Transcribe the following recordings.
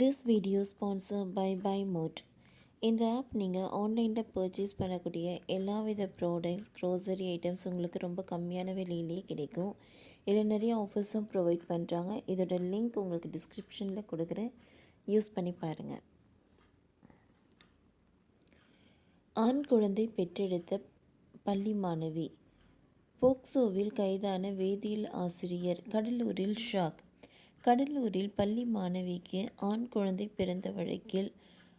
This video sponsor by buy mode இந்த app நீங்கள் ஆன்லைனில் பர்ச்சேஸ் பண்ணக்கூடிய எல்லா வித ப்ராடக்ட்ஸ் க்ரோசரி ஐட்டம்ஸ் உங்களுக்கு ரொம்ப கம்மியான விலையிலேயே கிடைக்கும். இதில் நிறைய ஆஃபர்ஸும் ப்ரொவைட் பண்ணுறாங்க இதோட லிங்க் உங்களுக்கு டிஸ்கிரிப்ஷனில் கொடுக்குறேன். யூஸ் பண்ணி பாருங்கள் ஆண் குழந்தை பெற்றெடுத்த பள்ளி மாணவி. போக்சோவில் கைதான வேதியியல் ஆசிரியர் கடலூரில் ஷாக். கடலூரில் பள்ளி மாணவிக்கு ஆண் குழந்தை பிறந்த வழக்கில்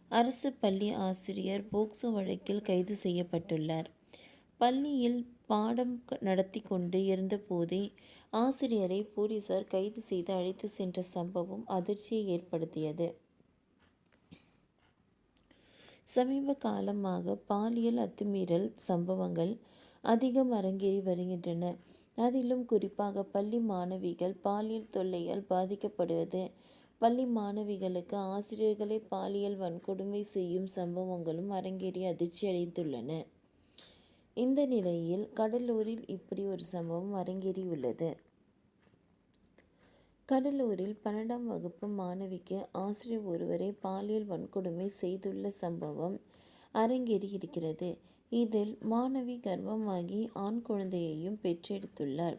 அரசு பள்ளி ஆசிரியர் போக்சோ வழக்கில் கைது செய்யப்பட்டுள்ளார். பள்ளியில் பாடம் நடத்தி கொண்டு இருந்தபோதே ஆசிரியரை போலீசார் கைது செய்து அழைத்து சென்ற சம்பவம் அதிர்ச்சியை ஏற்படுத்தியது. சமீப காலமாக பாலியல் அத்துமீறல் சம்பவங்கள் அதிகம் அரங்கேறி வருகின்றன. அதிலும் குறிப்பாக பள்ளி மாணவிகள் பாலியல் தொல்லையால் பாதிக்கப்படுவது. பள்ளி மாணவிகளுக்கு ஆசிரியர்களை பாலியல் வன்கொடுமை செய்யும் சம்பவங்களும் அரங்கேறி அதிர்ச்சி அடைந்துள்ளன. இந்த நிலையில் கடலூரில் இப்படி ஒரு சம்பவம் அரங்கேறியுள்ளது கடலூரில் பன்னெண்டாம் வகுப்பு மாணவிக்கு ஆசிரியர் ஒருவரை பாலியல் வன்கொடுமை செய்துள்ள சம்பவம் அரங்கேறி இருக்கிறது இதில் மாணவி கர்ப்பமாகி ஆண் குழந்தையையும் பெற்றெடுத்துள்ளார்.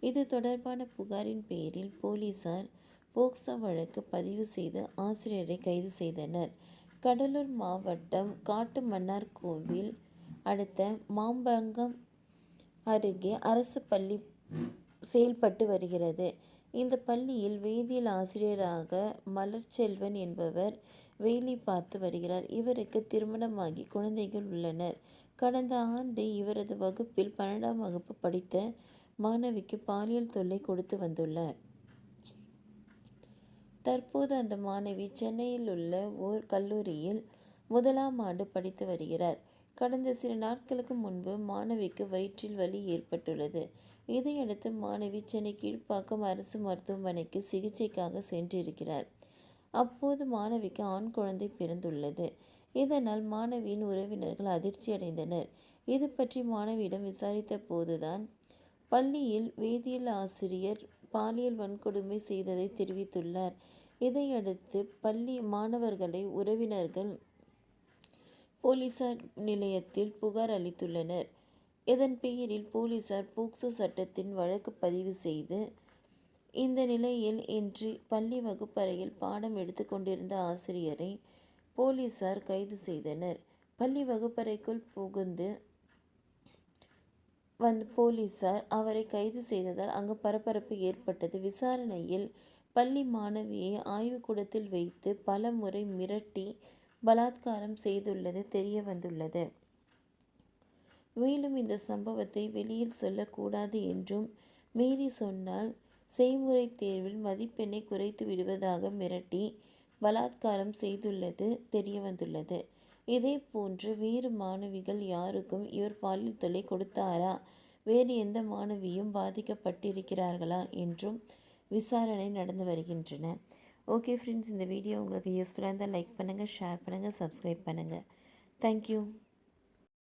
இது தொடர்பான புகாரின் பேரில் போலீசார் போக்சோ வழக்கு பதிவு செய்து ஆசிரியரை கைது செய்தனர். கடலூர் மாவட்டம் காட்டுமன்னார் கோவில் அடுத்த மாம்பங்கம் அருகே அரசு பள்ளி செயல்பட்டு வருகிறது. இந்த பள்ளியில் வேதியியல் ஆசிரியராக மலர்ச்செல்வன் என்பவர் வேலை பார்த்து வருகிறார். இவருக்கு திருமணமாகி குழந்தைகள் உள்ளனர். கடந்த ஆண்டு இவரது வகுப்பில் பன்னெண்டாம் வகுப்பு படித்த மாணவிக்கு பாலியல் தொல்லை கொடுத்து வந்துள்ளார். தற்போது அந்த மாணவி சென்னையில் உள்ள ஓர் கல்லூரியில் முதலாம் ஆண்டு படித்து வருகிறார். கடந்த சில நாட்களுக்கு முன்பு மாணவிக்கு வயிற்றில் வலி ஏற்பட்டுள்ளது. இதையடுத்து மாணவி சென்னை கீழ்ப்பாக்கம் அரசு மருத்துவமனைக்கு சிகிச்சைக்காக சென்றிருக்கிறார். அப்போது மாணவிக்கு ஆண் குழந்தை பிறந்துள்ளது. இதனால் மாணவியின் உறவினர்கள் அதிர்ச்சி அடைந்தனர். இது பற்றி மாணவியிடம் விசாரித்த போதுதான் பள்ளியில் வேதியியல் ஆசிரியர் பாலியல் வன்கொடுமை செய்ததை தெரிவித்துள்ளார். இதையடுத்து பள்ளி மாணவர்களை உறவினர்கள் போலீசார் நிலையத்தில் புகார் அளித்துள்ளனர். இதன் பெயரில் போலீசார் போக்சோ சட்டத்தின் வழக்கு பதிவு செய்து இந்த நிலையில் இன்று பள்ளி வகுப்பறையில் பாடம் எடுத்து கொண்டிருந்த ஆசிரியரை போலீசார் கைது செய்தனர். பள்ளி வகுப்பறைக்குள் புகுந்து வந்து போலீசார் அவரை கைது செய்ததால் அங்கு பரபரப்பு ஏற்பட்டது. விசாரணையில் பள்ளி மாணவியை ஆய்வுக்கூடத்தில் வைத்து பல முறை மிரட்டி பலாத்காரம் செய்துள்ளது தெரிய வந்துள்ளது. மேலும் இந்த சம்பவத்தை வெளியில் சொல்லக்கூடாது என்றும் மீறி சொன்னால் செய்முறை தேர்வில் மதிப்பெண்ணை குறைத்து விடுவதாக மிரட்டி பலாத்காரம் செய்துள்ளது தெரிய வந்துள்ளது. இதே போன்று வேறு மாணவிகள் யாருக்கும் இவர் பாலியல் தொல்லை கொடுத்தாரா? வேறு எந்த மாணவியும் பாதிக்கப்பட்டிருக்கிறார்களா? என்றும் விசாரணை நடந்து வருகின்றன. ஓகே ஃப்ரெண்ட்ஸ் இந்த வீடியோ உங்களுக்கு யூஸ்ஃபுல்லாக இருந்தால் லைக் பண்ணுங்கள் ஷேர் பண்ணுங்கள் சப்ஸ்கிரைப் பண்ணுங்கள் தேங்க்யூ